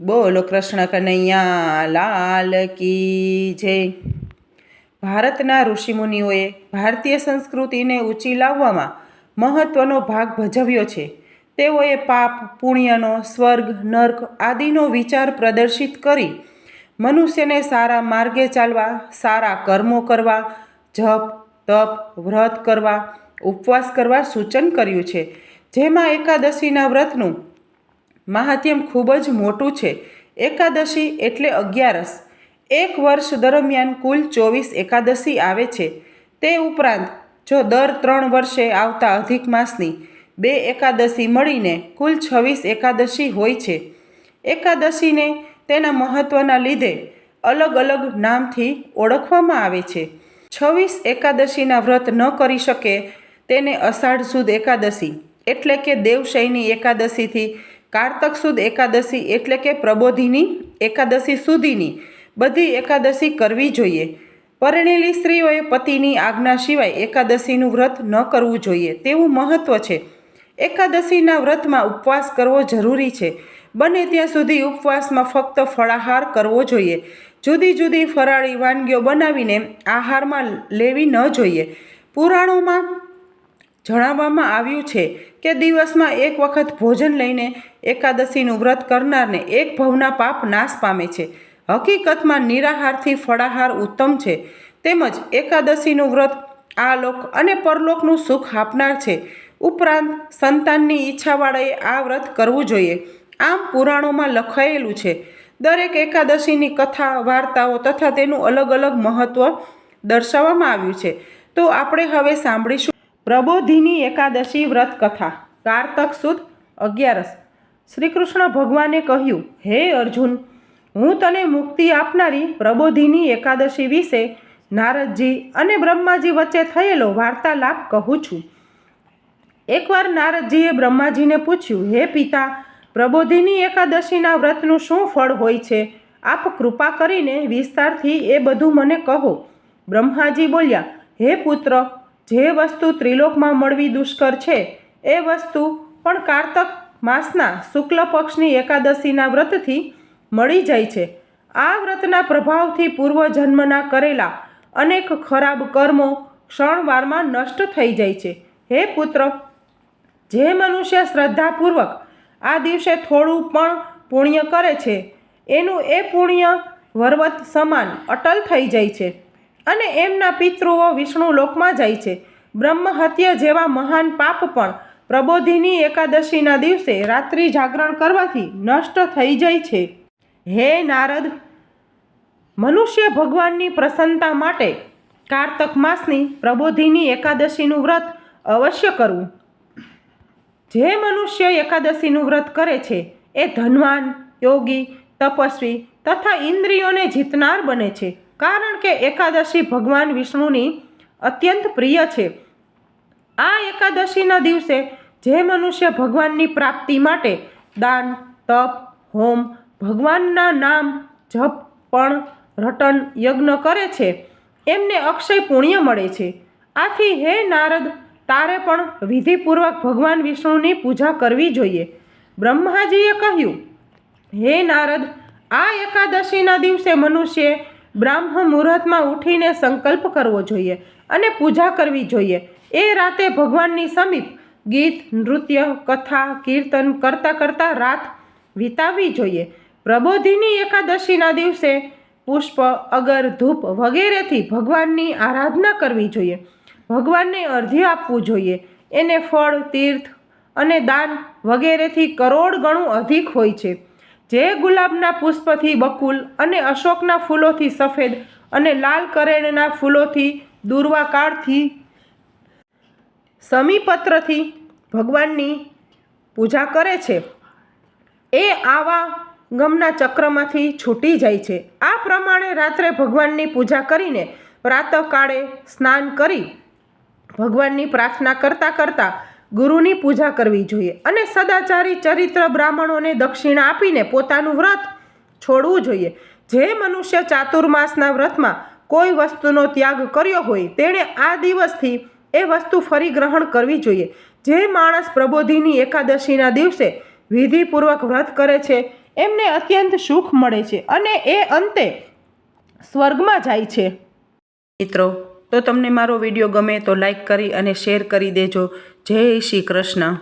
બોલો કૃષ્ણ કનૈયા, લાલ કી જય. ભારતના ઋષિમુનિઓએ ભારતીય સંસ્કૃતિને ઊંચી લાવવામાં મહત્ત્વનો ભાગ ભજવ્યો છે. તેઓએ પાપ, પુણ્યનો, સ્વર્ગ, નર્ક આદિનો વિચાર પ્રદર્શિત કરી મનુષ્યને સારા માર્ગે ચાલવા, સારા કર્મો કરવા, જપ, તપ, વ્રત કરવા, ઉપવાસ કરવા સૂચન કર્યું છે. જેમાં એકાદશીના વ્રતનું મહાત્યમ ખૂબ જ મોટું છે. એકાદશી એટલે અગિયારસ. એક વર્ષ દરમિયાન કુલ ચોવીસ એકાદશી આવે છે. તે ઉપરાંત, જો દર ત્રણ વર્ષે આવતા અધિક માસની બે એકાદશી મળીને કુલ છવ્વીસ એકાદશી હોય છે. એકાદશીને તેના મહત્ત્વના લીધે અલગ અલગ નામથી ઓળખવામાં આવે છે. છવ્વીસ એકાદશીના વ્રત ન કરી શકે તેને અષાઢ સુદ એકાદશી એટલે કે દેવશયની એકાદશીથી કારતક સુદ એકાદશી એટલે કે પ્રબોધિની એકાદશી સુધીની બધી એકાદશી કરવી જોઈએ. પરણેલી સ્ત્રીઓએ પતિની આજ્ઞા સિવાય એકાદશીનું વ્રત ન કરવું જોઈએ. તેવું મહત્ત્વ છે. એકાદશીના વ્રતમાં ઉપવાસ કરવો જરૂરી છે. બને ત્યાં સુધી ઉપવાસમાં ફક્ત ફળાહાર કરવો જોઈએ. જુદી જુદી ફરાળી વાનગીઓ બનાવીને આહારમાં લેવી ન જોઈએ. પુરાણોમાં જણાવવામાં આવ્યું છે કે દિવસમાં એક વખત ભોજન લઈને એકાદશીનું વ્રત કરનારને એક ભવના પાપ નાશ પામે છે. હકીકતમાં નિરાહારથી ફળાહાર ઉત્તમ છે. તેમજ એકાદશીનું વ્રત આ લોક અને પરલોકનું સુખ આપનાર છે. ઉપરાંત સંતાનની ઈચ્છાવાળાએ આ વ્રત કરવું જોઈએ. આમ પુરાણોમાં લખાયેલું છે, દરેક એકાદશીની કથા, વાર્તાઓ તથા તેનું અલગ અલગ મહત્ત્વ દર્શાવવામાં આવ્યું છે. તો આપણે હવે સાંભળીશું પ્રબોધિની એકાદશી વ્રત કથા કારતક સુદ અગિયારસ. શ્રી કૃષ્ણ ભગવાને કહ્યું, હે અર્જુન, હું તને મુક્તિ આપનારી પ્રબોધિની એકાદશી વિશે નારદજી અને બ્રહ્માજી વચ્ચે થયેલો વાર્તાલાપ કહું છું. એકવાર નારદજીએ બ્રહ્માજીને પૂછ્યું, હે પિતા, પ્રબોધિની એકાદશીના વ્રતનું શું ફળ હોય છે? આપ કૃપા કરીને વિસ્તારથી એ બધું મને કહો. બ્રહ્માજી બોલ્યા, હે પુત્ર જે વસ્તુ ત્રિલોકમાં મળવી દુષ્કર છે, એ વસ્તુ પણ કારતક માસના શુક્લ પક્ષની એકાદશીના વ્રતથી મળી જાય છે. આ વ્રતના પ્રભાવથી પૂર્વજન્મના કરેલા અનેક ખરાબ કર્મો ક્ષણવારમાં નષ્ટ થઈ જાય છે. હે પુત્ર, જે મનુષ્ય શ્રદ્ધાપૂર્વક આ દિવસે થોડું પણ પુણ્ય કરે છે, એનું એ પુણ્ય વરવત સમાન અટલ થઈ જાય છે. અને એમના પિતૃઓ વિષ્ણુ લોકમાં જાય છે. બ્રહ્મહત્ય જેવા મહાન પાપ પણ પ્રબોધિની એકાદશીના દિવસે રાત્રિ જાગરણ કરવાથી નષ્ટ થઈ જાય છે. હે નારદ, મનુષ્ય ભગવાનની પ્રસન્નતા માટે કારતક માસની પ્રબોધિની એકાદશીનું વ્રત અવશ્ય કરવું. જે મનુષ્ય એકાદશીનું વ્રત કરે છે, એ ધનવાન, યોગી, તપસ્વી તથા ઇન્દ્રિયોને જીતનાર બને છે. કારણ કે એકાદશી ભગવાન વિષ્ણુની અત્યંત પ્રિય છે. આ એકાદશીના દિવસે જે મનુષ્ય ભગવાનની પ્રાપ્તિ માટે દાન, તપ, હોમ, ભગવાનના નામ, જપ, પણ, રટન, યજ્ઞ કરે છે, એમને અક્ષય પુણ્ય મળે છે. આથી હે નારદ, તારે પણ વિધિપૂર્વક ભગવાન વિષ્ણુની પૂજા કરવી જોઈએ. બ્રહ્માજીએ કહ્યું, હે નારદ, આ એકાદશીના દિવસે મનુષ્યે બ્રાહ્મ મુહૂર્તમાં ઉઠીને સંકલ્પ કરવો જોઈએ અને પૂજા કરવી જોઈએ. એ રાતે ભગવાનની સમીપ ગીત, નૃત્ય, કથા, કીર્તન કરતાં કરતાં રાત વિતાવવી જોઈએ. પ્રબોધિની એકાદશીના દિવસે પુષ્પ, અગર, ધૂપ વગેરેથી ભગવાનની આરાધના કરવી જોઈએ. ભગવાનને અર્ધ્ય આપવું જોઈએ. એને ફળ, તીર્થ અને દાન વગેરેથી કરોડ ગણું અધિક હોય છે. જે ગુલાબના પુષ્પથી બકુલ અને અશોકના ફૂલોથી સફેદ અને લાલ કરેણના ફૂલોથી દુર્વાકાળથી સમીપત્રથી ભગવાનની પૂજા કરે છે. એ આવા ગમના ચક્રમાંથી છૂટી જાય છે. આ પ્રમાણે રાત્રે ભગવાનની પૂજા કરીને પ્રાતઃકાળે સ્નાન કરી ભગવાનની પ્રાર્થના કરતાં કરતાં ગુરુની પૂજા કરવી જોઈએ અને સદાચારી ચરિત્ર બ્રાહ્મણોને દક્ષિણા આપીને પોતાનું વ્રત છોડવું જોઈએ. જે મનુષ્ય ચાતુર્માસના વ્રતમાં કોઈ વસ્તુનો ત્યાગ કર્યો હોય તેણે આ દિવસથી એ વસ્તુ ફરી ગ્રહણ કરવી જોઈએ. જે માણસ પ્રબોધિની એકાદશીના દિવસે વિધિપૂર્વક વ્રત કરે છે, એમને અત્યંત સુખ મળે છે અને એ અંતે સ્વર્ગમાં જાય છે. મિત્રો તો તમને મારો વીડિયો ગમે તો લાઇક કરી અને શેર કરી દેજો. જય શ્રી કૃષ્ણ.